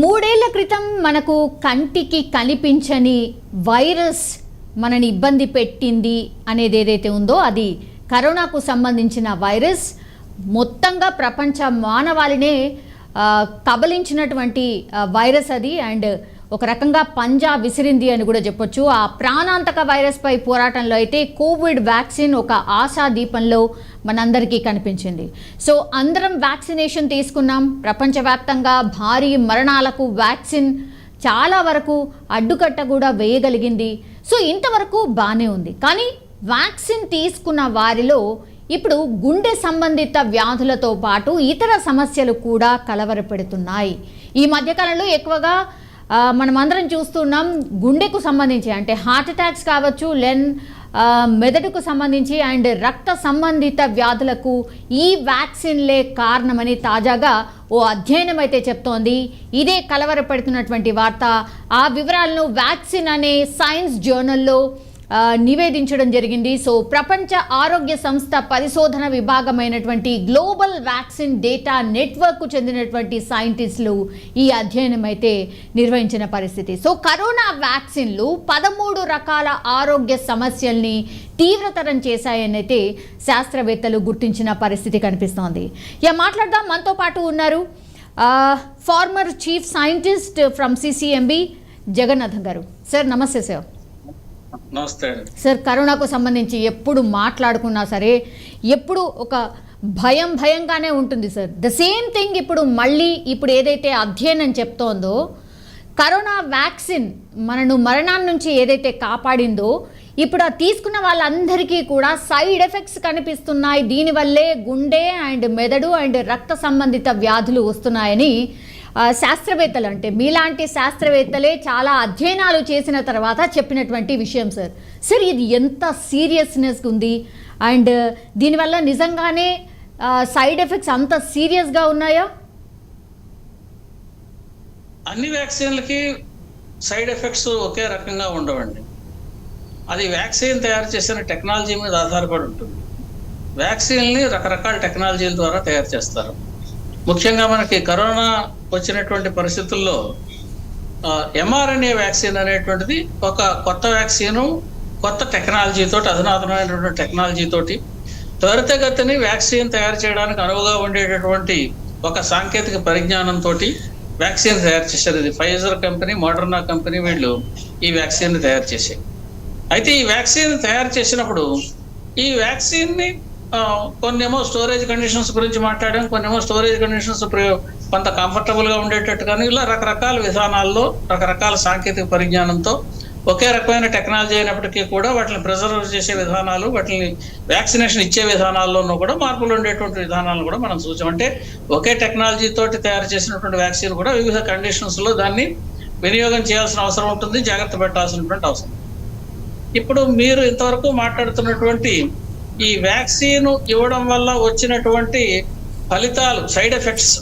మూడేళ్ళ క్రితం మనకు కంటికి కనిపించని వైరస్ మనని ఇబ్బంది పెట్టింది అనేది ఏదైతే ఉందో అది కరోనాకు సంబంధించిన వైరస్. మొత్తంగా ప్రపంచ మానవాళినే కబలించినటువంటి వైరస్ అది. అండ్ ఒక రకంగా పంజా విసిరింది అని కూడా చెప్పొచ్చు. ఆ ప్రాణాంతక వైరస్పై పోరాటంలో అయితే కోవిడ్ వ్యాక్సిన్ ఒక ఆశా దీపంలో మనందరికీ కనిపించింది. సో అందరం వ్యాక్సినేషన్ తీసుకున్నాం. ప్రపంచవ్యాప్తంగా భారీ మరణాలకు వ్యాక్సిన్ చాలా వరకు అడ్డుకట్ట కూడా వేయగలిగింది. సో ఇంతవరకు బాగానే ఉంది. కానీ వ్యాక్సిన్ తీసుకున్న వారిలో ఇప్పుడు గుండె సంబంధిత వ్యాధులతో పాటు ఇతర సమస్యలు కూడా కలవరపెడుతున్నాయి. ఈ మధ్యకాలంలో ఎక్కువగా మనమందరం చూస్తున్నాం గుండెకు సంబంధించి అంటే హార్ట్ అటాక్స్ కావచ్చు లెన్ మెదడుకు సంబంధించి అండ్ రక్త సంబంధిత వ్యాధులకు ఈ వ్యాక్సిన్లే కారణమని తాజాగా ఓ అధ్యయనం అయితే చెప్తోంది. ఇదే కలవరపెడుతున్నటువంటి వార్త. ఆ వివరాలను వ్యాక్సిన్ అనే సైన్స్ జర్నల్లో నివేదించడం జరిగింది. సో ప్రపంచ ఆరోగ్య సంస్థ పరిశోధన విభాగమైనటువంటి గ్లోబల్ వ్యాక్సిన్ డేటా నెట్వర్క్కు చెందినటువంటి సైంటిస్టులు ఈ అధ్యయనం అయితే నిర్వహించిన పరిస్థితి. సో కరోనా వ్యాక్సిన్లు పదమూడు రకాల ఆరోగ్య సమస్యల్ని తీవ్రతరం చేశాయనైతే శాస్త్రవేత్తలు గుర్తించిన పరిస్థితి కనిపిస్తోంది. ఇక మాట్లాడదాం. మనతో పాటు ఉన్నారు former chief scientist from CCMB Jagannatham garu. Sir నమస్తే సార్. నమస్తే. సార్ కరోనాకు సంబంధించి ఎప్పుడు మాట్లాడుకున్నా సరే ఎప్పుడు ఒక భయం భయంగానే ఉంటుంది సార్. ద సేమ్ థింగ్ ఇప్పుడు మళ్ళీ ఇప్పుడు ఏదైతే అధ్యయనం చెప్తోందో కరోనా వ్యాక్సిన్ మనను మరణం నుంచి ఏదైతే కాపాడిందో ఇప్పుడు ఆ తీసుకున్న వాళ్ళందరికీ కూడా సైడ్ ఎఫెక్ట్స్ కనిపిస్తున్నాయి. దీనివల్లే గుండె అండ్ మెదడు అండ్ రక్త సంబంధిత వ్యాధులు వస్తున్నాయని శాస్త్రవేత్తలు అంటే మీలాంటి శాస్త్రవేత్తలే చాలా అధ్యయనాలు చేసిన తర్వాత చెప్పినటువంటి విషయం సార్. సార్ ఇది ఎంత సీరియస్నెస్ ఉంది. అండ్ దీనివల్ల నిజంగానే సైడ్ ఎఫెక్ట్స్ అంత సీరియస్గా ఉన్నాయా? అన్ని వ్యాక్సిన్లకి సైడ్ ఎఫెక్ట్స్ ఒకే రకంగా ఉండవండి. అది వ్యాక్సిన్ తయారు చేసిన టెక్నాలజీ మీద ఆధారపడి ఉంటుంది. వ్యాక్సిన్ని రకరకాల టెక్నాలజీల ద్వారా తయారు చేస్తారు. ముఖ్యంగా మనకి కరోనా వచ్చినటువంటి పరిస్థితుల్లో ఎంఆర్ఎన్ఏ వ్యాక్సిన్ అనేటువంటిది ఒక కొత్త వ్యాక్సిన్ కొత్త టెక్నాలజీ తోటి అధునాతనమైనటువంటి టెక్నాలజీ తోటి త్వరితగతిని వ్యాక్సిన్ తయారు చేయడానికి అనువుగా ఉండేటటువంటి ఒక సాంకేతిక పరిజ్ఞానంతో వ్యాక్సిన్ తయారు చేశారు. ఇది ఫైజర్ కంపెనీ మోడర్నా కంపెనీ వీళ్ళు ఈ వ్యాక్సిన్ తయారు చేశాయి. అయితే ఈ వ్యాక్సిన్ తయారు చేసినప్పుడు ఈ వ్యాక్సిన్ని కొన్నేమో స్టోరేజ్ కండిషన్స్ గురించి మాట్లాడాం కొన్నేమో స్టోరేజ్ కండిషన్స్ కొంత కంఫర్టబుల్గా గా ఉండేటట్టు కానీ ఇలా రకరకాల విధానాల్లో రకరకాల సాంకేతిక పరిజ్ఞానంతో ఒకే రకమైన టెక్నాలజీ అయినప్పటికీ కూడా వాటిని ప్రిజర్వ్ చేసే విధానాలు వాటిని వ్యాక్సినేషన్ ఇచ్చే విధానాల్లోనూ కూడా మార్పులు ఉండేటువంటి విధానాలను కూడా మనం చూసాం. అంటే ఒకే టెక్నాలజీ తోటి తయారు చేసినటువంటి వ్యాక్సిన్ కూడా వివిధ కండిషన్స్లో దాన్ని వినియోగం చేయాల్సిన అవసరం ఉంటుంది జాగ్రత్త పెట్టాల్సినటువంటి అవసరం ఇప్పుడు మీరు ఇంతవరకు మాట్లాడుతున్నటువంటి ఈ వ్యాక్సిన్ ఇవ్వడం వల్ల వచ్చినటువంటి ఫలితాలు సైడ్ ఎఫెక్ట్స్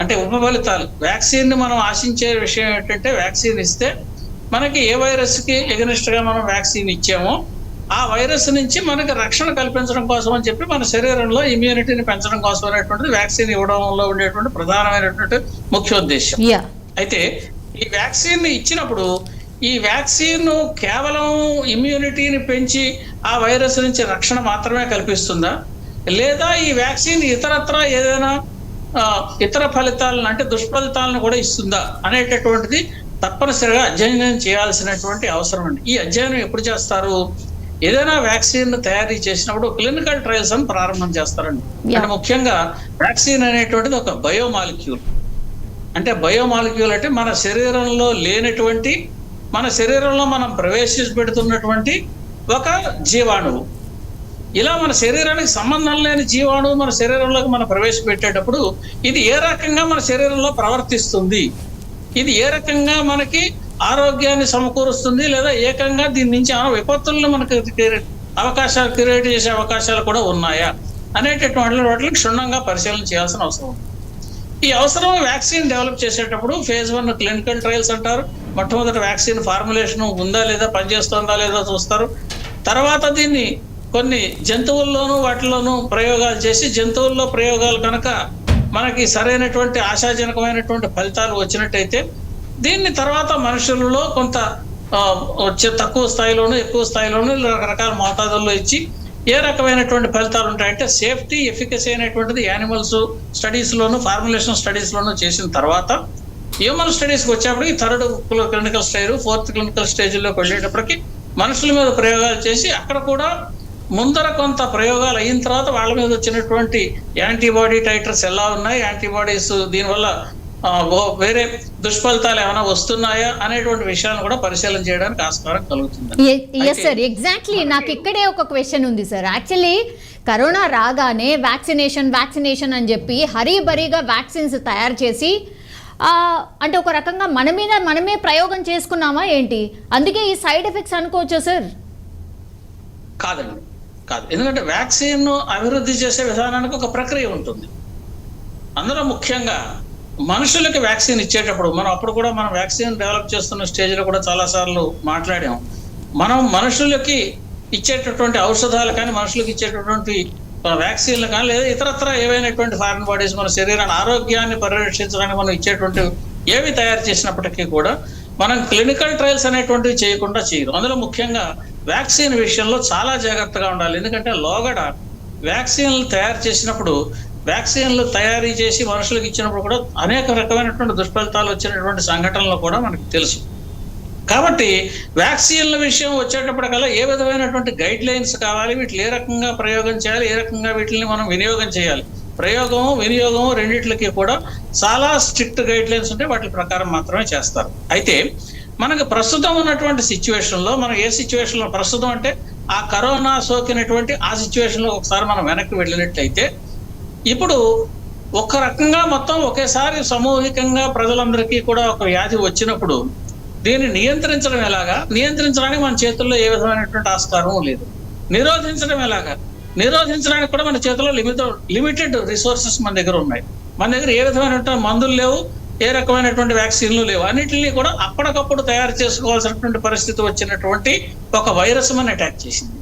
అంటే ఉప ఫలితాలు. వ్యాక్సిన్ని మనం ఆశించే విషయం ఏంటంటే వ్యాక్సిన్ ఇస్తే మనకి ఏ వైరస్కి ఎగనిస్ట్గా మనం వ్యాక్సిన్ ఇచ్చామో ఆ వైరస్ నుంచి మనకి రక్షణ కల్పించడం కోసం అని చెప్పి మన శరీరంలో ఇమ్యూనిటీని పెంచడం కోసం అనేటువంటిది వ్యాక్సిన్ ఇవ్వడంలో ఉండేటువంటి ప్రధానమైనటువంటి ముఖ్య ఉద్దేశం అయితే ఈ వ్యాక్సిన్ ఇచ్చినప్పుడు ఈ వ్యాక్సిన్ కేవలం ఇమ్యూనిటీని పెంచి ఆ వైరస్ నుంచి రక్షణ మాత్రమే కల్పిస్తుందా? లేదా ఈ వ్యాక్సిన్ ఇతరత్ర ఏదైనా ఇతర ఫలితాలను అంటే దుష్ఫలితాలను కూడా ఇస్తుందా అనేటటువంటిది తప్పనిసరిగా అధ్యయనం చేయాల్సినటువంటి అవసరం అండి. ఈ అధ్యయనం ఎప్పుడు చేస్తారు? ఏదైనా వ్యాక్సిన్ తయారీ చేసినప్పుడు క్లినికల్ ట్రయల్స్ అని ప్రారంభం చేస్తారండి. అంటే ముఖ్యంగా వ్యాక్సిన్ అనేటువంటిది ఒక బయోమాలిక్యూల్. అంటే బయోమాలిక్యూల్ అంటే మన శరీరంలో లేనటువంటి మన శరీరంలో మనం ప్రవేశపెడుతున్నటువంటి ఒక జీవాణువు. ఇలా మన శరీరానికి సంబంధం లేని జీవాణువు మన శరీరంలోకి మనం ప్రవేశపెట్టేటప్పుడు ఇది ఏ రకంగా మన శరీరంలో ప్రవర్తిస్తుంది? ఇది ఏ రకంగా మనకి ఆరోగ్యాన్ని సమకూరుస్తుంది? లేదా ఏకంగా దీని నుంచి విపత్తులను మనకు అవకాశాలు క్రియేట్ చేసే అవకాశాలు కూడా ఉన్నాయా? అనేటటువంటి వాటిని క్షుణ్ణంగా పరిశీలన చేయాల్సిన అవసరం ఉంది. ఈ అవసరం వ్యాక్సిన్ డెవలప్ చేసేటప్పుడు ఫేజ్ వన్ క్లినికల్ ట్రయల్స్ అంటారు. మొట్టమొదటి వ్యాక్సిన్ ఫార్ములేషన్ ఉందా లేదా పనిచేస్తుందా లేదా చూస్తారు. తర్వాత దీన్ని కొన్ని జంతువుల్లోనూ వాటిలోనూ ప్రయోగాలు చేసి జంతువుల్లో ప్రయోగాలు కనుక మనకి సరైనటువంటి ఆశాజనకమైనటువంటి ఫలితాలు వచ్చినట్టయితే దీన్ని తర్వాత మనుషులలో కొంత వచ్చే తక్కువ స్థాయిలోనూ ఎక్కువ స్థాయిలోనూ రకరకాల మోతాదుల్లో ఇచ్చి ఏ రకమైనటువంటి ఫలితాలు ఉంటాయంటే సేఫ్టీ ఎఫికసీ అనేటువంటిది యానిమల్స్ స్టడీస్లోను ఫార్ములేషన్ స్టడీస్లోను చేసిన తర్వాత హ్యూమన్ స్టడీస్కి వచ్చేప్పటికి third clinical stage fourth clinical స్టేజ్లోకి వెళ్ళేటప్పటికి మనుషుల మీద ప్రయోగాలు చేసి అక్కడ కూడా ముందర కొంత ప్రయోగాలు అయిన తర్వాత వాళ్ళ మీద వచ్చినటువంటి యాంటీబాడీ టైటర్స్ ఎలా ఉన్నాయి యాంటీబాడీస్ దీనివల్ల వేరే దుష్ఫలితాలు ఏమైనా వస్తున్నాయా అనేటువంటి విషయాలను కూడా పరిశీలన చేయడానికి ఆస్కారం కలుగుతుంది. ఎస్ సార్ ఎగ్జాక్ట్లీ నాకు ఇక్కడే ఒక క్వశ్చన్ ఉంది సార్ యాక్చువల్లీ కరోనా రాగానే వ్యాక్సినేషన్ వ్యాక్సినేషన్ అని చెప్పి హరీబరీగా వ్యాక్సిన్స్ తయారు చేసి ఆ, అంటే ఒక రకంగా మన మీద మనమే ప్రయోగం చేసుకున్నామా ఏంటి? అందుకే ఈ సైడ్ ఎఫెక్ట్స్ అనుకోవచ్చా సార్ కాదండి కాదు. ఎందుకంటే వ్యాక్సిన్ అభివృద్ధి చేసే విధానానికి ఒక ప్రక్రియ ఉంటుంది. అందులో ముఖ్యంగా మనుషులకి వ్యాక్సిన్ ఇచ్చేటప్పుడు మనం అప్పుడు కూడా మనం వ్యాక్సిన్ డెవలప్ చేస్తున్న స్టేజ్లో కూడా చాలాసార్లు మాట్లాడాం. మనం మనుషులకి ఇచ్చేటటువంటి ఔషధాలు కానీ మనుషులకు ఇచ్చేటటువంటి వ్యాక్సిన్లు కానీ లేదా ఇతరత్ర ఏవైనటువంటి ఫారిన్ బాడీస్ మన శరీరాన్ని ఆరోగ్యాన్ని పరిరక్షించడానికి మనం ఇచ్చేటువంటి ఏవి తయారు చేసినప్పటికీ కూడా మనం క్లినికల్ ట్రయల్స్ అనేటువంటివి చేయకుండా చేయరు. అందులో ముఖ్యంగా వ్యాక్సిన్ విషయంలో చాలా జాగ్రత్తగా ఉండాలి. ఎందుకంటే లోగడ వ్యాక్సిన్లు తయారు చేసినప్పుడు వ్యాక్సిన్లు తయారీ చేసి మనుషులకు ఇచ్చినప్పుడు కూడా అనేక రకమైనటువంటి దుష్ఫలితాలు వచ్చినటువంటి సంఘటనలు కూడా మనకు తెలుసు. కాబట్టి వ్యాక్సిన్ల విషయం వచ్చేటప్పటికల్లా ఏ విధమైనటువంటి గైడ్ లైన్స్ కావాలి వీటిని ఏ రకంగా ప్రయోగం చేయాలి ఏ రకంగా వీటిని మనం వినియోగం చేయాలి? ప్రయోగము వినియోగము రెండిట్లకి కూడా చాలా స్ట్రిక్ట్ గైడ్ లైన్స్ ఉంటే వాటి ప్రకారం మాత్రమే చేస్తారు. అయితే మనకు ప్రస్తుతం ఉన్నటువంటి సిచ్యువేషన్లో మనం ఏ సిచ్యువేషన్లో ప్రస్తుతం అంటే ఆ కరోనా సోకినటువంటి ఆ సిచ్యువేషన్లో ఒకసారి మనం వెనక్కి వెళ్ళినట్లయితే ఇప్పుడు ఒక రకంగా మొత్తం ఒకేసారి సామూహికంగా ప్రజలందరికీ కూడా ఒక వ్యాధి వచ్చినప్పుడు దీన్ని నియంత్రించడం ఎలాగా? నియంత్రించడానికి మన చేతుల్లో ఏ విధమైనటువంటి ఆస్కారం లేదు. నిరోధించడం ఎలాగా? నిరోధించడానికి కూడా మన చేతిలో లిమిట్ లిమిటెడ్ రిసోర్సెస్ మన దగ్గర ఉన్నాయి. మన దగ్గర ఏ విధమైనటువంటి మందులు లేవు ఏ రకమైనటువంటి వ్యాక్సిన్లు లేవు. అన్నింటినీ కూడా అప్పటికప్పుడు తయారు చేసుకోవాల్సినటువంటి పరిస్థితి వచ్చినటువంటి ఒక వైరస్ మన అటాక్ చేసింది.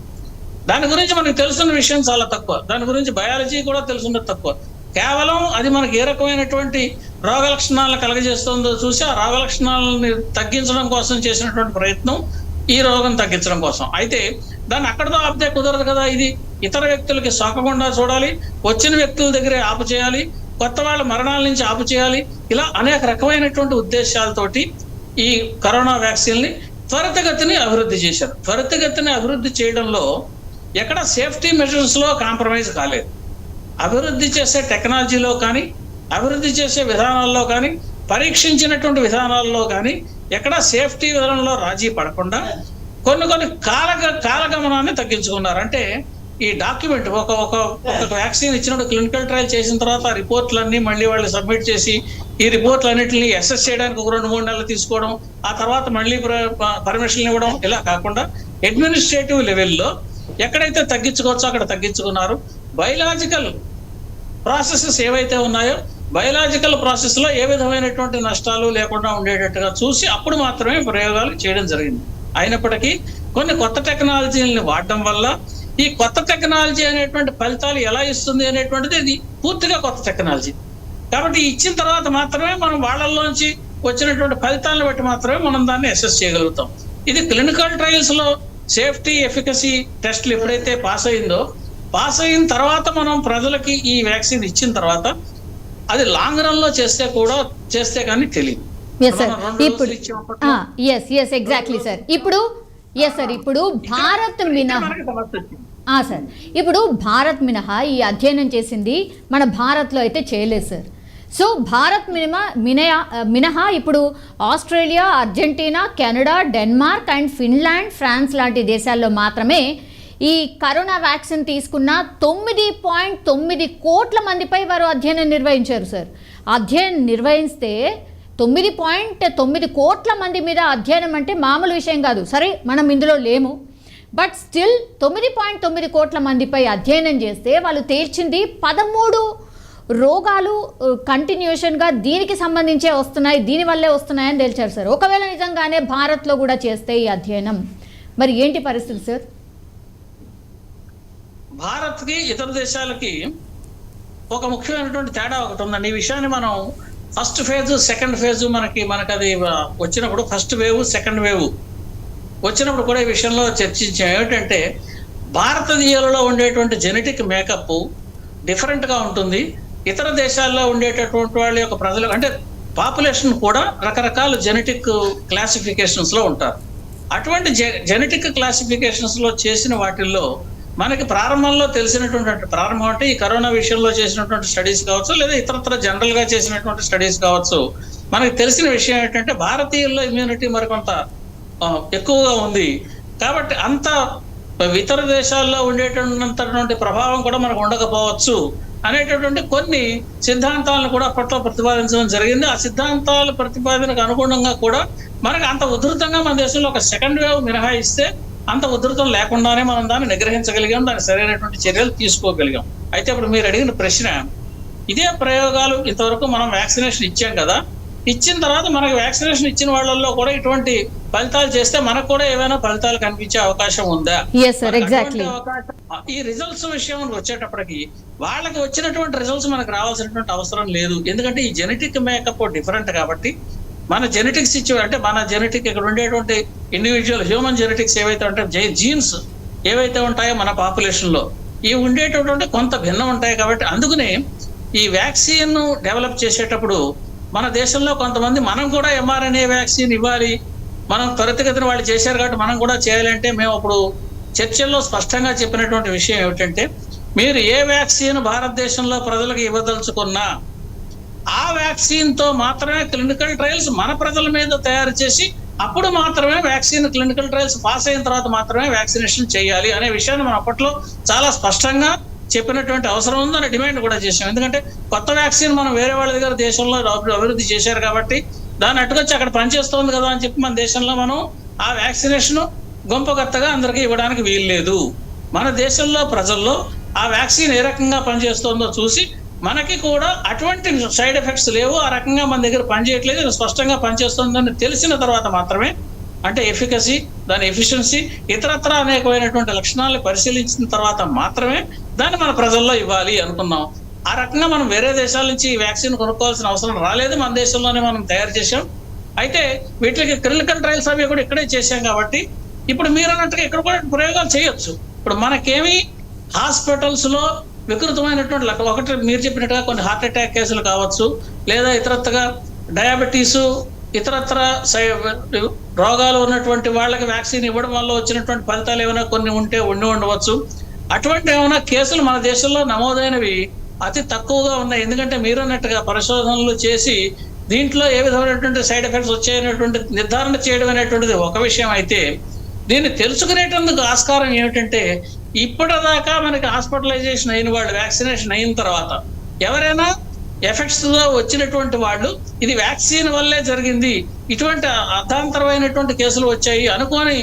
దాని గురించి మనకు తెలుసున్న విషయం చాలా తక్కువ. దాని గురించి బయాలజీ కూడా తెలుసున్నది తక్కువ. కేవలం అది మనకి ఏ రకమైనటువంటి రోగ లక్షణాలను కలగజేస్తుందో చూసి ఆ రోగ లక్షణాలని తగ్గించడం కోసం చేసినటువంటి ప్రయత్నం ఈ రోగం తగ్గించడం కోసం. అయితే దాన్ని అక్కడతో ఆపితే కుదరదు కదా ఇది. ఇతర వ్యక్తులకి సోకకుండా చూడాలి. వచ్చిన వ్యక్తుల దగ్గరే ఆపు చేయాలి. కొత్త వాళ్ళ మరణాల నుంచి ఆపు చేయాలి. ఇలా అనేక రకమైనటువంటి ఉద్దేశాలతోటి ఈ కరోనా వ్యాక్సిన్ని త్వరితగతిని అభివృద్ధి చేశారు. త్వరితగతిని అభివృద్ధి చేయడంలో ఎక్కడ సేఫ్టీ మెజర్స్లో కాంప్రమైజ్ కాలేదు. అభివృద్ధి చేసే టెక్నాలజీలో కానీ అభివృద్ధి చేసే విధానాల్లో కానీ పరీక్షించినటువంటి విధానాల్లో కానీ ఎక్కడ సేఫ్టీ విధానంలో రాజీ పడకుండా కొన్ని కొన్ని కాలగ కాలగమనాన్ని తగ్గించుకున్నారు. అంటే ఈ డాక్యుమెంట్ ఒక ఒక ఒక వ్యాక్సిన్ ఇచ్చినప్పుడు క్లినికల్ ట్రయల్ చేసిన తర్వాత ఆ రిపోర్ట్లన్నీ మళ్ళీ వాళ్ళు సబ్మిట్ చేసి ఈ రిపోర్ట్లన్నింటినీ అసెస్ చేయడానికి ఒక రెండు మూడు నెలలు తీసుకోవడం ఆ తర్వాత మళ్ళీ పర్మిషన్ ఇవ్వడం ఇలా కాకుండా అడ్మినిస్ట్రేటివ్ లెవెల్లో ఎక్కడైతే తగ్గించుకోవచ్చో అక్కడ తగ్గించుకున్నారు. బయలాజికల్ ప్రాసెసెస్ ఏవైతే ఉన్నాయో బయలాజికల్ ప్రాసెస్లో ఏ విధమైనటువంటి నష్టాలు లేకుండా ఉండేటట్టుగా చూసి అప్పుడు మాత్రమే ప్రయోగాలు చేయడం జరిగింది. అయినప్పటికీ కొన్ని కొత్త టెక్నాలజీలని వాడడం వల్ల ఈ కొత్త టెక్నాలజీ అనేటువంటి ఫలితాలు ఎలా ఇస్తుంది అనేటువంటిది ఇది పూర్తిగా కొత్త టెక్నాలజీ కాబట్టి ఇచ్చిన తర్వాత మాత్రమే మనం వాళ్ళల్లోంచి వచ్చినటువంటి ఫలితాలను బట్టి మాత్రమే మనం దాన్ని అసెస్ చేయగలుగుతాం. ఇది క్లినికల్ ట్రయల్స్లో సేఫ్టీ ఎఫికసీ టెస్ట్లు ఎప్పుడైతే పాస్ అయిందో పాస్ అయిన తర్వాత మనం ప్రజలకి ఈ వ్యాక్సిన్ ఇచ్చిన తర్వాత అది లాంగ్ రన్లో చేస్తే కూడా చేస్తే కానీ తెలియదు ఎస్ సార్ ఇప్పుడు ఎస్ ఎస్ ఎగ్జాక్ట్లీ సార్ ఇప్పుడు ఎస్ సార్ ఇప్పుడు భారత్ మినహా సార్ ఇప్పుడు భారత్ మినహా ఈ అధ్యయనం చేసింది మన భారత్లో అయితే చేయలేదు సార్ సో భారత్ మినహా మినయా మినహా ఇప్పుడు Australia Argentina Canada Denmark and Finland France లాంటి దేశాల్లో మాత్రమే ఈ కరోనా వ్యాక్సిన్ తీసుకున్న తొమ్మిది పాయింట్ తొమ్మిది కోట్ల మందిపై వారు అధ్యయనం నిర్వహించారు సార్. అధ్యయనం నిర్వహిస్తే తొమ్మిది పాయింట్ తొమ్మిది కోట్ల మంది మీద అధ్యయనం అంటే మామూలు విషయం కాదు. సరే మనం ఇందులో లేము. బట్ స్టిల్ తొమ్మిది పాయింట్ తొమ్మిది కోట్ల మందిపై అధ్యయనం చేస్తే వాళ్ళు తేల్చింది పదమూడు రోగాలు కంటిన్యూషన్గా దీనికి సంబంధించే వస్తున్నాయి దీనివల్లే వస్తున్నాయని తేల్చారు సార్. ఒకవేళ నిజంగానే భారత్లో కూడా చేస్తే ఈ అధ్యయనం మరి ఏంటి పరిస్థితి సార్? భారత్కి ఇతర దేశాలకి ఒక ముఖ్యమైనటువంటి తేడా ఒకటి ఉందండి. ఈ విషయాన్ని మనం ఫస్ట్ ఫేజ్ సెకండ్ ఫేజ్ మనకి మనకి అది వచ్చినప్పుడు ఫస్ట్ వేవ్ సెకండ్ వేవ్ వచ్చినప్పుడు కూడా ఈ విషయంలో చర్చించాం. ఏమిటంటే భారతీయులలో ఉండేటువంటి జెనెటిక్ మేకప్ డిఫరెంట్గా ఉంటుంది. ఇతర దేశాల్లో ఉండేటటువంటి వాళ్ళ యొక్క ప్రజలు అంటే పాపులేషన్ కూడా రకరకాల జెనెటిక్ క్లాసిఫికేషన్స్లో ఉంటారు. అటువంటి జెనెటిక్ క్లాసిఫికేషన్స్లో చేసిన వాటిల్లో మనకి ప్రారంభంలో తెలిసినటువంటి ప్రారంభం అంటే ఈ కరోనా విషయంలో చేసినటువంటి స్టడీస్ కావచ్చు లేదా ఇతరత్ర జనరల్గా చేసినటువంటి స్టడీస్ కావచ్చు. మనకి తెలిసిన విషయం ఏంటంటే భారతీయుల్లో ఇమ్యూనిటీ మరికొంత ఎక్కువగా ఉంది. కాబట్టి అంత ఇతర దేశాల్లో ఉండేటటువంటి ప్రభావం కూడా మనకు ఉండకపోవచ్చు. అనేటటువంటి కొన్ని సిద్ధాంతాలను కూడా అప్పట్లో ప్రతిపాదించడం జరిగింది. ఆ సిద్ధాంతాల ప్రతిపాదనకు అనుగుణంగా కూడా మనకు అంత ఉధృతంగా మన దేశంలో ఒక సెకండ్ వేవ్ మినహాయిస్తే అంత ఉధృతం లేకుండానే మనం దాన్ని నిగ్రహించగలిగాం దానికి సరైనటువంటి చర్యలు తీసుకోగలిగాం. అయితే ఇప్పుడు మీరు అడిగిన ప్రశ్న ఇదే ప్రయోగాలు ఇంతవరకు మనం వ్యాక్సినేషన్ ఇచ్చాం కదా? ఇచ్చిన తర్వాత మనకు వ్యాక్సినేషన్ ఇచ్చిన వాళ్ళల్లో కూడా ఇటువంటి ఫలితాలు చేస్తే మనకు కూడా ఏమైనా ఫలితాలు కనిపించే అవకాశం ఉందా? ఈ రిజల్ట్స్ విషయం వచ్చేటప్పటికి వాళ్ళకి వచ్చినటువంటి రిజల్ట్స్ మనకు రావాల్సినటువంటి అవసరం లేదు. ఎందుకంటే ఈ జెనెటిక్ మేకప్ డిఫరెంట్ కాబట్టి మన జెనెటిక్స్ ఇచ్చే అంటే మన జెనెటిక్ ఇక్కడ ఉండేటువంటి ఇండివిజువల్ హ్యూమన్ జెనెటిక్స్ ఏవైతే ఉంటాయో జీన్స్ ఏవైతే ఉంటాయో మన పాపులేషన్లో ఇవి ఉండేటటువంటి కొంత భిన్నం ఉంటాయి కాబట్టి అందుకనే ఈ వ్యాక్సిన్ డెవలప్ చేసేటప్పుడు మన దేశంలో కొంతమంది మనం కూడా ఎంఆర్ఎన్ఏ వ్యాక్సిన్ ఇవ్వాలి మనం త్వరితగతిన వాళ్ళు చేశారు కాబట్టి మనం కూడా చేయాలంటే మేము అప్పుడు చర్చల్లో స్పష్టంగా చెప్పినటువంటి విషయం ఏమిటంటే మీరు ఏ వ్యాక్సిన్ భారతదేశంలో ప్రజలకు ఇవ్వదలుచుకున్నా ఆ వ్యాక్సిన్తో మాత్రమే క్లినికల్ ట్రయల్స్ మన ప్రజల మీద తయారు చేసి అప్పుడు మాత్రమే వ్యాక్సిన్ క్లినికల్ ట్రయల్స్ పాస్ అయిన తర్వాత మాత్రమే వ్యాక్సినేషన్ చేయాలి అనే విషయాన్ని మనం అప్పట్లో చాలా స్పష్టంగా చెప్పినటువంటి అవసరం ఉందని డిమాండ్ కూడా చేశాం. ఎందుకంటే కొత్త వ్యాక్సిన్ మనం వేరే వాళ్ళ దగ్గర దేశంలో అభివృద్ధి చేశారు కాబట్టి దాన్ని అట్టుకొచ్చి అక్కడ పనిచేస్తోంది కదా అని చెప్పి మన దేశంలో మనం ఆ వ్యాక్సినేషన్ గొంపగత్తగా అందరికీ ఇవ్వడానికి వీల్లేదు. మన దేశంలో ప్రజల్లో ఆ వ్యాక్సిన్ ఏ రకంగా పనిచేస్తుందో చూసి మనకి కూడా అటువంటి సైడ్ ఎఫెక్ట్స్ లేవు. ఆ రకంగా మన దగ్గర పనిచేయట్లేదు. స్పష్టంగా పనిచేస్తుందని తెలిసిన తర్వాత మాత్రమే అంటే ఎఫికసీ దాని ఎఫిషియన్సీ ఇతరత్ర అనేకమైనటువంటి లక్షణాలను పరిశీలించిన తర్వాత మాత్రమే దాన్ని మన ప్రజల్లో ఇవ్వాలి అనుకున్నాం. ఆ రకంగా మనం వేరే దేశాల నుంచి వ్యాక్సిన్ కొనుక్కోవాల్సిన అవసరం రాలేదు. మన దేశంలోనే మనం తయారు చేశాం. అయితే వీటికి క్లినికల్ ట్రయల్స్ అవి కూడా ఇక్కడే చేశాం కాబట్టి ఇప్పుడు మీరు అన్నట్టుగా ఇక్కడ కూడా ప్రయోగాలు చేయొచ్చు. ఇప్పుడు మనకేమి హాస్పిటల్స్లో వికృతమైనటువంటి లక్ష- ఒకటి మీరు చెప్పినట్టుగా కొన్ని హార్ట్ అటాక్ కేసులు కావచ్చు లేదా ఇతరత్రగా డయాబెటీస్ ఇతరత్ర సై- రోగాలు ఉన్నటువంటి వాళ్ళకి వ్యాక్సిన్ ఇవ్వడం వల్ల వచ్చినటువంటి ఫలితాలు ఏమైనా కొన్ని ఉంటే ఉండి ఉండవచ్చు. అటువంటి ఏమైనా కేసులు మన దేశంలో నమోదైనవి అతి తక్కువగా ఉన్నాయి. ఎందుకంటే మీరు అన్నట్టుగా పరిశోధనలు చేసి దీంట్లో ఏ విధమైనటువంటి సైడ్ ఎఫెక్ట్స్ వచ్చాయనేటువంటి నిర్ధారణ చేయడం అనేటువంటిది ఒక విషయం అయితే దీన్ని తెలుసుకునేటందుకు ఆస్కారం ఏమిటంటే ఇప్పటిదాకా మనకి హాస్పిటలైజేషన్ అయిన వాళ్ళు వ్యాక్సినేషన్ అయిన తర్వాత ఎవరైనా ఎఫెక్ట్స్తో వచ్చినటువంటి వాళ్ళు ఇది వ్యాక్సిన్ వల్లే జరిగింది ఇటువంటి అర్థాంతరమైనటువంటి కేసులు వచ్చాయి అనుకోని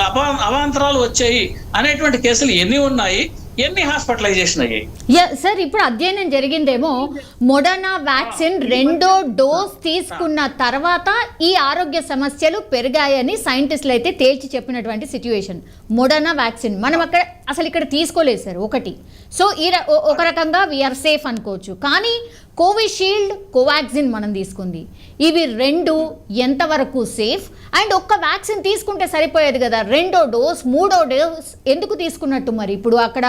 అపా అవాంతరాలు వచ్చాయి అనేటువంటి కేసులు ఎన్ని ఉన్నాయి ఎన్ని హాస్పిటలైజేషన్ అయ్యాయి? సార్ ఇప్పుడు అధ్యయనం జరిగిందేమో మొడర్నా వ్యాక్సిన్ రెండో డోస్ తీసుకున్న తర్వాత ఈ ఆరోగ్య సమస్యలు పెరిగాయని సైంటిస్టులు అయితే తేల్చి చెప్పినటువంటి సిచ్యువేషన్. మొడర్నా వ్యాక్సిన్. మనం అక్కడ అసలు ఇక్కడ తీసుకోలేదు సార్ ఒకటి. సో ఈ ర- ఒక రకంగా వీఆర్ సేఫ్ అనుకోవచ్చు. కానీ కోవిషీల్డ్ కోవాక్సిన్ మనం తీసుకుంది. ఇవి రెండు ఎంతవరకు సేఫ్ అండ్ ఒక్క వ్యాక్సిన్ తీసుకుంటే సరిపోయేది కదా? రెండో డోస్ మూడో డోస్ ఎందుకు తీసుకున్నట్టు మరి? ఇప్పుడు అక్కడ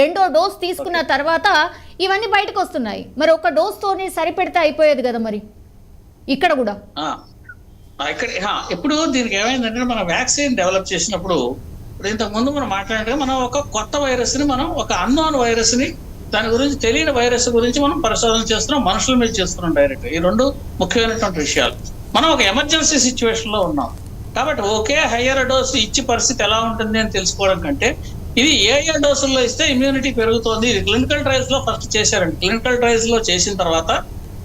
రెండో డోస్ తీసుకున్న తర్వాత ఇవన్నీ బయటకు వస్తున్నాయి. మరి ఒక డోస్తోనే సరిపెడితే అయిపోయేది కదా మరి? ఇక్కడ కూడా. ఇక్కడ ఇప్పుడు దీనికి ఏమైందంటే మనం వ్యాక్సిన్ డెవలప్ చేసినప్పుడు ఇప్పుడు ఇంతకు ముందు మనం మాట్లాడితే మనం ఒక కొత్త వైరస్ని మనం ఒక అన్నోన్ వైరస్ని దాని గురించి తెలియని వైరస్ గురించి మనం పరిశోధన చేస్తున్నాం మనుషుల మీద చేస్తున్నాం డైరెక్ట్ ఈ రెండు ముఖ్యమైనటువంటి విషయాలు. మనం ఒక ఎమర్జెన్సీ సిచ్యువేషన్లో ఉన్నాం. కాబట్టి ఒకే హయ్యర్ డోస్ ఇచ్చి పరిస్థితి ఎలా ఉంటుంది అని తెలుసుకోవడం కంటే ఇది ఏ ఏ డోసుల్లో ఇస్తే ఇమ్యూనిటీ పెరుగుతోంది ఇది క్లినికల్ ట్రయల్స్లో ఫస్ట్ చేశారండి. క్లినికల్ ట్రయల్స్లో చేసిన తర్వాత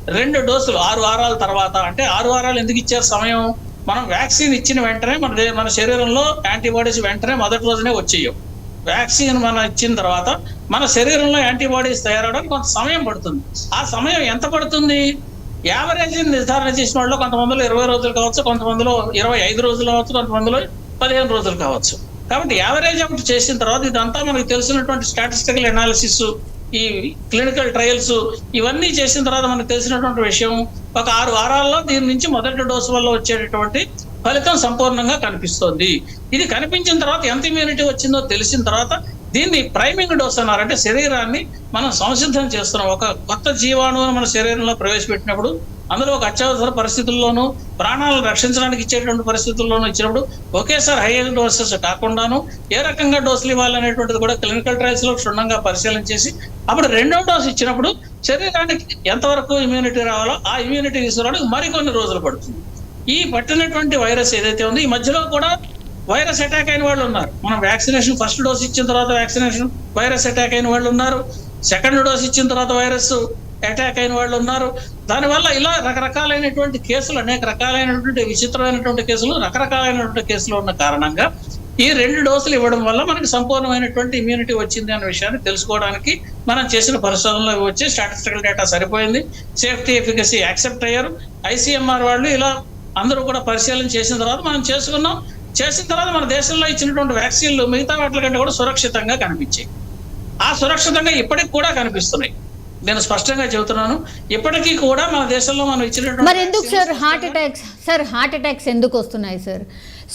రెండు డోసులు ఆరు వారాల తర్వాత అంటే ఆరు వారాలు ఎందుకు ఇచ్చారు సమయం? మనం వ్యాక్సిన్ ఇచ్చిన వెంటనే మన మన శరీరంలో యాంటీబాడీస్ వెంటనే మొదటి రోజునే వచ్చేయవు. వ్యాక్సిన్ మనం ఇచ్చిన తర్వాత మన శరీరంలో యాంటీబాడీస్ తయారవడానికి కొంత సమయం పడుతుంది. ఆ సమయం ఎంత పడుతుంది? యావరేజ్ నిర్ధారణ చేసిన వాళ్ళు కొంతమందిలో ఇరవై రోజులు కావచ్చు కొంతమందిలో ఇరవై ఐదు రోజులు కావచ్చు కొంతమందిలో పదిహేను రోజులు కావచ్చు. కాబట్టి యావరేజ్ ఒకటి చేసిన తర్వాత ఇదంతా మనకు తెలిసినటువంటి స్టాటిస్టికల్ ఎనాలిసిస్ ఈ క్లినికల్ ట్రయల్స్ ఇవన్నీ చేసిన తర్వాత మనకు తెలిసినటువంటి విషయం ఒక ఆరు వారాల్లో దీని నుంచి మొదటి డోసు వల్ల వచ్చేటటువంటి ఫలితం సంపూర్ణంగా కనిపిస్తోంది. ఇది కనిపించిన తర్వాత ఎంత ఇమ్యూనిటీ వచ్చిందో తెలిసిన తర్వాత దీన్ని ప్రైమింగ్ డోస్ అన్నారంటే శరీరాన్ని మనం సంసిద్ధం చేస్తున్నాం. ఒక కొత్త జీవాణువును మన శరీరంలో ప్రవేశపెట్టినప్పుడు అందులో ఒక అత్యవసర పరిస్థితుల్లోనూ ప్రాణాలను రక్షించడానికి ఇచ్చేటువంటి పరిస్థితుల్లోనూ ఇచ్చినప్పుడు ఒకేసారి హై డోసెస్ కాకుండాను ఏ రకంగా డోసులు ఇవ్వాలనేటువంటిది కూడా క్లినికల్ ట్రయల్స్లో క్షుణ్ణంగా పరిశీలన చేసి అప్పుడు రెండో డోస్ ఇచ్చినప్పుడు శరీరానికి ఎంతవరకు ఇమ్యూనిటీ రావాలో ఆ ఇమ్యూనిటీ తీసుకురావడానికి మరికొన్ని రోజులు పడుతుంది. ఈ పట్టినటువంటి వైరస్ ఏదైతే ఉందో ఈ మధ్యలో కూడా వైరస్ అటాక్ అయిన వాళ్ళు ఉన్నారు. మనం వ్యాక్సినేషన్ ఫస్ట్ డోస్ ఇచ్చిన తర్వాత వ్యాక్సినేషన్ వైరస్ అటాక్ అయిన వాళ్ళు ఉన్నారు. సెకండ్ డోస్ ఇచ్చిన తర్వాత వైరస్ అటాక్ అయిన వాళ్ళు ఉన్నారు. దానివల్ల ఇలా రకరకాలైనటువంటి కేసులు అనేక రకాలైనటువంటి విచిత్రమైనటువంటి కేసులు రకరకాలైనటువంటి కేసులు ఉన్న కారణంగా ఈ రెండు డోసులు ఇవ్వడం వల్ల మనకి సంపూర్ణమైనటువంటి ఇమ్యూనిటీ వచ్చింది అనే విషయాన్ని తెలుసుకోవడానికి మనం చేసిన పరిశోధనలో వచ్చే వచ్చి స్టాటిస్టికల్ డేటా సరిపోయింది. సేఫ్టీ ఎఫికసీ యాక్సెప్ట్ అయ్యారు. ఐసీఎంఆర్ వాళ్ళు ఇలా అందరూ కూడా పరిశీలన చేసిన తర్వాత మనం చేసుకున్నాం. చేసిన తర్వాత మన దేశంలో ఇచ్చినటువంటి వ్యాక్సిన్లు మిగతా వాటి కంటే కూడా సురక్షితంగా కనిపించాయి. ఆ సురక్షితంగా ఇప్పటికి కూడా కనిపిస్తున్నాయి. నేను స్పష్టంగా చెబుతున్నాను. ఇప్పటికీ కూడా మన దేశంలో మనం ఇచ్చినటువంటి మరి ఎందుకు sir heart attacks? Sir heart attacks ఎందుకు వస్తున్నాయి సార్?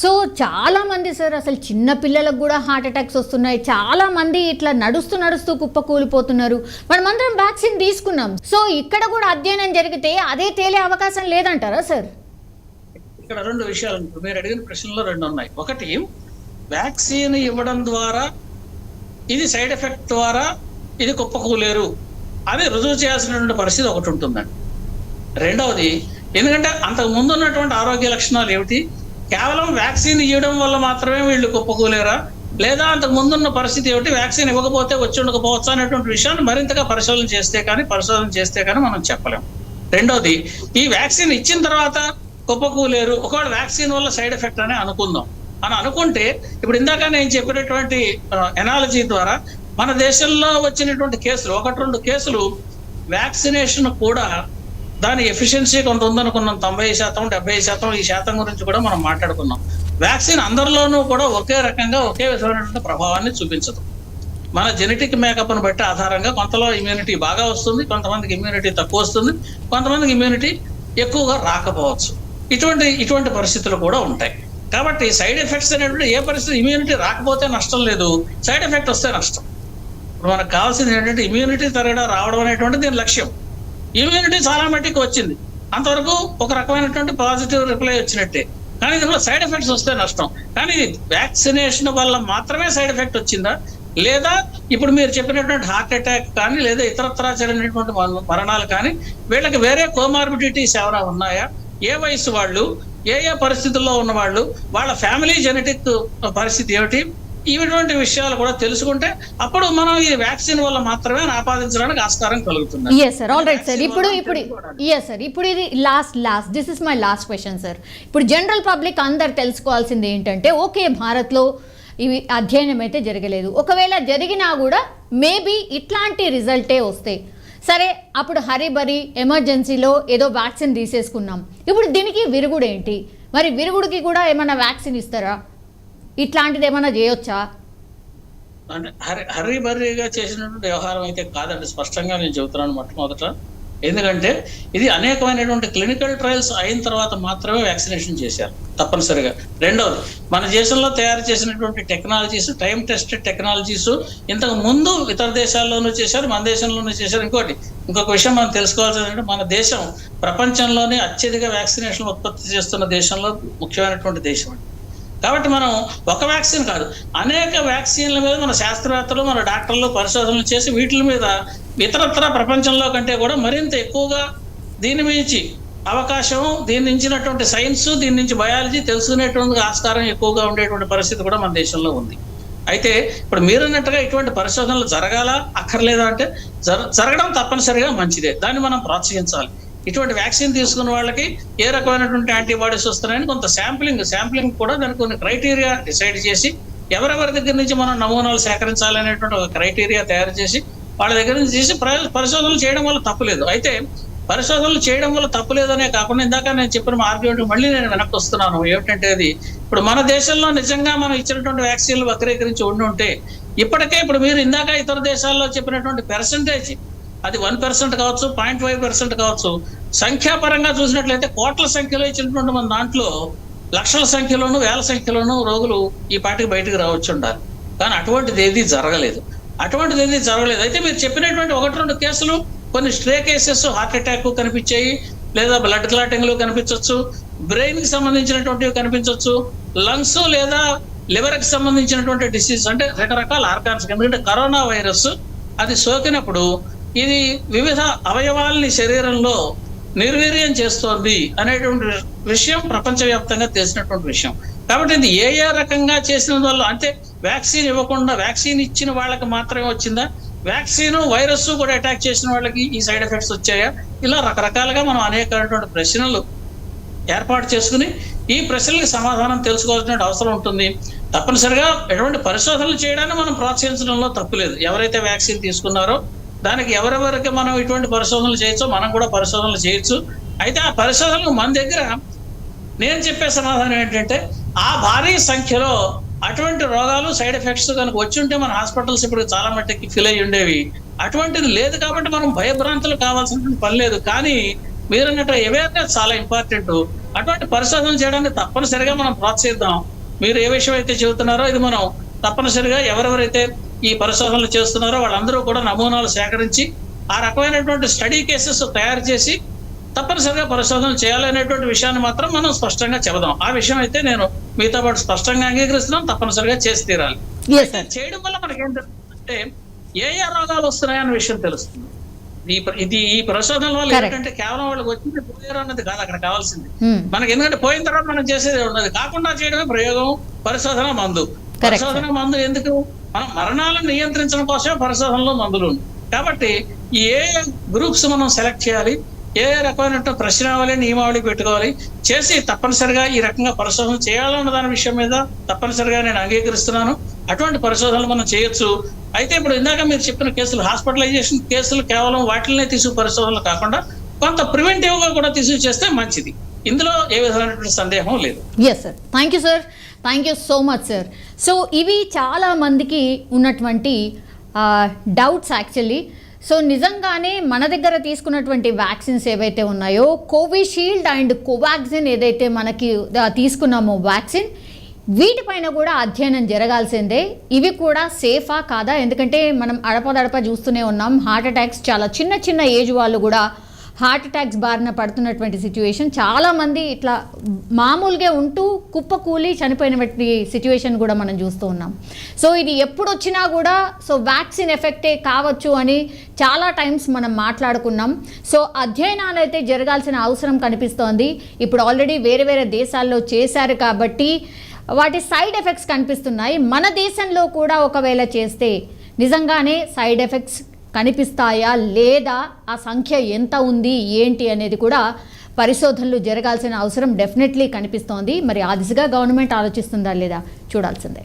సో చాలా మంది సార్ అసలు చిన్న పిల్లలకు కూడా హార్ట్ అటాక్స్ వస్తున్నాయి. చాలా మంది ఇట్లా నడుస్తూ నడుస్తూ కుప్ప కూలిపోతున్నారు. మనమందరం వ్యాక్సిన్ తీసుకున్నాం. సో ఇక్కడ కూడా అధ్యయనం జరిగితే అదే తేలే అవకాశం లేదంటారా సార్? ఇక్కడ రెండు విషయాలు ఉన్నాయి. మీరు అడిగిన ప్రశ్నలో రెండు ఉన్నాయి. ఒకటి వ్యాక్సిన్ ఇవ్వడం ద్వారా ఇది సైడ్ ఎఫెక్ట్ ద్వారా ఇది కుప్పకూలేరు. అని రుజువు చేయాల్సినటువంటి పరిస్థితి ఒకటి ఉంటుందండి. రెండవది ఎందుకంటే అంతకు ముందు ఉన్నటువంటి ఆరోగ్య లక్షణాలు ఏమిటి? కేవలం వ్యాక్సిన్ ఇవ్వడం వల్ల మాత్రమే వీళ్ళు కుప్పకూలేరా? లేదా అంతకు ముందున్న పరిస్థితి ఏమిటి? వ్యాక్సిన్ ఇవ్వకపోతే వచ్చి ఉండకపోవచ్చు అనేటువంటి విషయాన్ని మరింతగా పరిశోధన చేస్తే కానీ పరిశోధన చేస్తే కానీ మనం చెప్పలేం. రెండోది ఈ వ్యాక్సిన్ ఇచ్చిన తర్వాత కుప్పకూలేరు ఒకవేళ వ్యాక్సిన్ వల్ల సైడ్ ఎఫెక్ట్ అని అనుకుందాం. అని అనుకుంటే ఇప్పుడు ఇందాక నేను చెప్పినటువంటి ఎనాలజీ ద్వారా మన దేశంలో వచ్చినటువంటి కేసులు ఒకటి రెండు కేసులు వ్యాక్సినేషన్ కూడా దాని ఎఫిషియన్సీ కొంత ఉందనుకున్నాం. తొంభై శాతం డెబ్బై శాతం ఈ శాతం గురించి కూడా మనం మాట్లాడుకున్నాం. వ్యాక్సిన్ అందరిలోనూ కూడా ఒకే రకంగా ఒకే విధమైనటువంటి ప్రభావాన్ని చూపించదు. మన జెనెటిక్ మేకప్ను బట్టి ఆధారంగా కొంతలో ఇమ్యూనిటీ బాగా వస్తుంది కొంతమందికి ఇమ్యూనిటీ తక్కువ వస్తుంది కొంతమందికి ఇమ్యూనిటీ ఎక్కువగా రాకపోవచ్చు. ఇటువంటి ఇటువంటి పరిస్థితులు కూడా ఉంటాయి. కాబట్టి సైడ్ ఎఫెక్ట్స్ అనేటువంటి ఏ పరిస్థితి ఇమ్యూనిటీ రాకపోతే నష్టం లేదు. సైడ్ ఎఫెక్ట్ వస్తే నష్టం. ఇప్పుడు మనకు కావాల్సింది ఏంటంటే ఇమ్యూనిటీ తరగడం రావడం అనేటువంటి దీని లక్ష్యం. ఇమ్యూనిటీ చాలా మట్టికి వచ్చింది. అంతవరకు ఒక రకమైనటువంటి పాజిటివ్ రిప్లై వచ్చినట్టే. కానీ దీనిలో సైడ్ ఎఫెక్ట్స్ వస్తే నష్టం. కానీ వ్యాక్సినేషన్ వల్ల మాత్రమే సైడ్ ఎఫెక్ట్ వచ్చిందా? లేదా ఇప్పుడు మీరు చెప్పినటువంటి హార్ట్ అటాక్ కానీ లేదా ఇతరత్రా జరిగినటువంటి మరణాలు కానీ వీళ్ళకి వేరే కోమార్బిడిటీస్ ఏమైనా ఉన్నాయా? ఏ వయసు వాళ్ళు ఏ ఏ పరిస్థితుల్లో ఉన్న వాళ్ళు వాళ్ళ ఫ్యామిలీ జెనెటిక్ పరిస్థితి ఏమిటి? ఇటువంటి విషయాలు కూడా తెలుసుకుంటే అప్పుడు మనం ఈ వ్యాక్సిన్ వల్ల మాత్రమే ఆపాదించడానికి ఆస్కారం కలుగుతుంది. Yes sir all right sir ఇప్పుడు ఇప్పుడు ఎస్ సార్ ఇప్పుడు ఇది last last this is my last question sir ఇప్పుడు జనరల్ పబ్లిక్ అందరు తెలుసుకోవాల్సింది ఏంటంటే ఓకే భారత్లో ఇవి అధ్యయనం అయితే జరగలేదు. ఒకవేళ జరిగినా కూడా మేబీ ఇట్లాంటి రిజల్టే వస్తాయి సరే అప్పుడు హరిబరి ఎమర్జెన్సీలో ఏదో వ్యాక్సిన్ తీసేసుకున్నాం. ఇప్పుడు దీనికి విరుగుడు ఏంటి? మరి విరుగుడికి కూడా ఏమైనా వ్యాక్సిన్ ఇస్తారా? ఇట్లాంటిది ఏమైనా చేయొచ్చా? అంటే హరి హరిబరిగా చేసినటువంటి వ్యవహారం అయితే కాదండి. స్పష్టంగా నేను చెబుతున్నాను మొట్టమొదట. ఎందుకంటే ఇది అనేకమైనటువంటి క్లినికల్ ట్రయల్స్ అయిన తర్వాత మాత్రమే వ్యాక్సినేషన్ చేశారు తప్పనిసరిగా. రెండవది మన దేశంలో తయారు చేసినటువంటి టెక్నాలజీస్ టైం టెస్టెడ్ టెక్నాలజీస్ ఇంతకు ముందు ఇతర దేశాల్లోనూ చేశారు మన దేశంలోనూ చేశారు. ఇంకోటి ఇంకొక విషయం మనం తెలుసుకోవాల్సింది ఏంటంటే మన దేశం ప్రపంచంలోనే అత్యధిక వ్యాక్సినేషన్ ఉత్పత్తి చేస్తున్న దేశంలో ముఖ్యమైనటువంటి దేశం అండి కాబట్టి మనం ఒక వ్యాక్సిన్ కాదు అనేక వ్యాక్సిన్ల మీద మన శాస్త్రవేత్తలు మన డాక్టర్లు పరిశోధనలు చేసి వీటి మీద ఇతరత్ర ప్రపంచంలో కంటే కూడా మరింత ఎక్కువగా దీని మించి అవకాశం దీని నుంచినటువంటి సైన్స్ దీని నుంచి బయాలజీ తెలుసుకునేటువంటి ఆస్కారం ఎక్కువగా ఉండేటువంటి పరిస్థితి కూడా మన దేశంలో ఉంది. అయితే ఇప్పుడు మీరన్నట్టుగా ఇటువంటి పరిశోధనలు జరగాల అక్కర్లేదా అంటే జర జరగడం తప్పనిసరిగా మంచిదే. దాన్ని మనం ప్రోత్సహించాలి. ఇటువంటి వ్యాక్సిన్ తీసుకున్న వాళ్ళకి ఏ రకమైనటువంటి యాంటీబాడీస్ వస్తున్నాయని కొంత శాంప్లింగ్ శాంప్లింగ్ కూడా దానికి కొన్ని క్రైటీరియా డిసైడ్ చేసి ఎవరెవరి దగ్గర నుంచి మనం నమూనాలు సేకరించాలనేటువంటి ఒక క్రైటీరియా తయారు చేసి వాళ్ళ దగ్గర నుంచి చేసి పరిశోధనలు చేయడం వల్ల తప్పులేదు అయితే పరిశోధనలు చేయడం వల్ల తప్పు లేదనే కాకుండా ఇందాక నేను చెప్పిన ఆర్గ్యుమెంట్ మళ్ళీ నేను వెనక్కి వస్తున్నాను. ఏమిటంటే అది ఇప్పుడు మన దేశంలో నిజంగా మనం ఇచ్చినటువంటి వ్యాక్సిన్లు వక్రీకరించి ఉండి ఉంటే ఇప్పటికే ఇప్పుడు మీరు ఇందాక ఇతర దేశాల్లో చెప్పినటువంటి పర్సంటేజ్ అది వన్ పర్సెంట్ కావచ్చు పాయింట్ ఫైవ్ పర్సెంట్ కావచ్చు. సంఖ్యాపరంగా చూసినట్లయితే కోట్ల సంఖ్యలో ఇచ్చినటువంటి మన దాంట్లో లక్షల సంఖ్యలోను వేల సంఖ్యలోను రోగులు ఈ పాటికి బయటకు రావచ్చు ఉండాలి కానీ అటువంటిది ఏది జరగలేదు. అటువంటిది ఏది జరగలేదు. అయితే మీరు చెప్పినటువంటి ఒకటి రెండు కేసులు కొన్ని స్ట్రే కేసెస్ హార్ట్ అటాక్ కనిపించాయి లేదా బ్లడ్ క్లాటింగ్లు కనిపించవచ్చు బ్రెయిన్కి సంబంధించినటువంటివి కనిపించవచ్చు లంగ్స్ లేదా లివర్కి సంబంధించినటువంటి డిసీజ్ అంటే రకరకాల ఆర్గాన్స్ ఎందుకంటే కరోనా వైరస్ అది సోకినప్పుడు ఇది వివిధ అవయవాల్ని శరీరంలో నిర్వీర్యం చేస్తోంది అనేటువంటి విషయం ప్రపంచవ్యాప్తంగా తెలిసినటువంటి విషయం. కాబట్టి ఇది ఏ ఏ రకంగా చేసిన వల్ల అంటే వ్యాక్సిన్ ఇవ్వకుండా వ్యాక్సిన్ ఇచ్చిన వాళ్ళకి మాత్రమే వచ్చిందా? వ్యాక్సిన్ వైరస్ కూడా అటాక్ చేసిన వాళ్ళకి ఈ సైడ్ ఎఫెక్ట్స్ వచ్చాయా? ఇలా రకరకాలుగా మనం అనేకమైనటువంటి ప్రశ్నలు ఏర్పాటు చేసుకుని ఈ ప్రశ్నలకు సమాధానం తెలుసుకోవాల్సిన అవసరం ఉంటుంది. తప్పనిసరిగా ఎటువంటి పరిశోధనలు చేయడాన్ని మనం ప్రోత్సహించడంలో తప్పులేదు ఎవరైతే వ్యాక్సిన్ తీసుకున్నారో దానికి ఎవరెవరికి మనం ఇటువంటి పరిశోధనలు చేయొచ్చో మనం కూడా పరిశోధనలు చేయొచ్చు. అయితే ఆ పరిశోధనలు మన దగ్గర నేను చెప్పే సమాధానం ఏంటంటే ఆ భారీ సంఖ్యలో అటువంటి రోగాలు సైడ్ ఎఫెక్ట్స్ కనుక వచ్చి ఉంటే మన హాస్పిటల్స్ ఇప్పుడు చాలా మట్టుకి ఫిల్ అయ్యి ఉండేవి. అటువంటిది లేదు కాబట్టి మనం భయభ్రాంతులు కావాల్సిన పని లేదు. కానీ మీరు అన్నట్టు అవేర్నెస్ చాలా ఇంపార్టెంట్ అటువంటి పరిశోధన చేయడానికి తప్పనిసరిగా మనం ప్రోత్సహిద్దాం. మీరు ఏ విషయం అయితే చెబుతున్నారో ఇది మనం తప్పనిసరిగా ఎవరెవరైతే ఈ పరిశోధనలు చేస్తున్నారో వాళ్ళందరూ కూడా నమూనాలు సేకరించి ఆ రకమైనటువంటి స్టడీ కేసెస్ తయారు చేసి తప్పనిసరిగా పరిశోధన చేయాలనేటువంటి విషయాన్ని మాత్రం మనం స్పష్టంగా చెబుదాం. ఆ విషయం అయితే నేను మీతో పాటు స్పష్టంగా అంగీకరిస్తున్నాం తప్పనిసరిగా చేసి తీరాలి. చేయడం వల్ల మనకి ఏం తెలుస్తుందంటే ఏ ఏ రోగాలు వస్తున్నాయన్న విషయం తెలుస్తుంది. ఈ ఇది ఈ పరిశోధన వల్ల. ఏంటంటే కేవలం వాళ్ళకి వచ్చింది పోయారు అన్నది కాదు అక్కడ కావాల్సింది. Hmm. మనకి ఎందుకంటే పోయిన తర్వాత మనం చేసేది ఉన్నది కాకుండా చేయడమే ప్రయోగం పరిశోధన మందు. పరిశోధన మందు ఎందుకు? మనం మరణాలను నియంత్రించడం కోసమే పరిశోధనలో మందులు కాబట్టి ఏ గ్రూప్స్ మనం సెలెక్ట్ చేయాలి? ఏ రకమైనటువంటి ప్రశ్నావళి నియమావళి పెట్టుకోవాలి? చేసి తప్పనిసరిగా ఈ రకంగా పరిశోధన చేయాలన్న దాని విషయం మీద తప్పనిసరిగా నేను అంగీకరిస్తున్నాను. అటువంటి పరిశోధనలు మనం చేయొచ్చు. అయితే ఇప్పుడు ఇందాక మీరు చెప్పిన కేసులు హాస్పిటలైజేషన్ కేసులు కేవలం వాటినే తీసుకు పరిశోధనలు కాకుండా కొంత ప్రివెంటివ్గా కూడా తీసుకు చేస్తే మంచిది. ఇందులో ఏ విధమైనటువంటి సందేహం లేదు. Yes sir thank you sir thank you so much sir so ఇవి చాలా మందికి ఉన్నటువంటి డౌట్స్ యాక్చువల్లీ సో నిజంగానే మన దగ్గర తీసుకున్నటువంటి వ్యాక్సిన్స్ ఏవైతే ఉన్నాయో కోవిషీల్డ్ అండ్ కోవాక్సిన్ ఏదైతే మనకి తీసుకున్నామో వ్యాక్సిన్ వీటిపైన కూడా అధ్యయనం జరగాల్సిందే. ఇవి కూడా సేఫా కాదా? ఎందుకంటే మనం అడపదడప చూస్తూనే ఉన్నాం. హార్ట్ అటాక్స్ చాలా చిన్న చిన్న ఏజ్ వాళ్ళు కూడా హార్ట్ అటాక్స్ బారిన పడుతున్నటువంటి సిచ్యువేషన్ చాలామంది ఇట్లా మామూలుగా ఉంటూ కుప్పకూలి చనిపోయినటువంటి సిచ్యువేషన్ కూడా మనం చూస్తూ ఉన్నాం. సో ఇది ఎప్పుడు వచ్చినా కూడా సో వ్యాక్సిన్ ఎఫెక్టే కావచ్చు అని చాలా టైమ్స్ మనం మాట్లాడుకున్నాం. సో అధ్యయనాలు అయితే జరగాల్సిన అవసరం కనిపిస్తోంది. ఇప్పుడు ఆల్రెడీ వేరే వేరే దేశాల్లో చేశారు కాబట్టి వాటి సైడ్ ఎఫెక్ట్స్ కనిపిస్తున్నాయి. మన దేశంలో కూడా ఒకవేళ చేస్తే నిజంగానే సైడ్ ఎఫెక్ట్స్ కనిపిస్తాయా లేదా? ఆ సంఖ్య ఎంత ఉంది? ఏంటి అనేది కూడా పరిశోధనలు జరగాల్సిన అవసరం డెఫినెట్లీ కనిపిస్తోంది. మరి ఆ దిశగా గవర్నమెంట్ ఆలోచిస్తుందా లేదా? చూడాల్సిందే.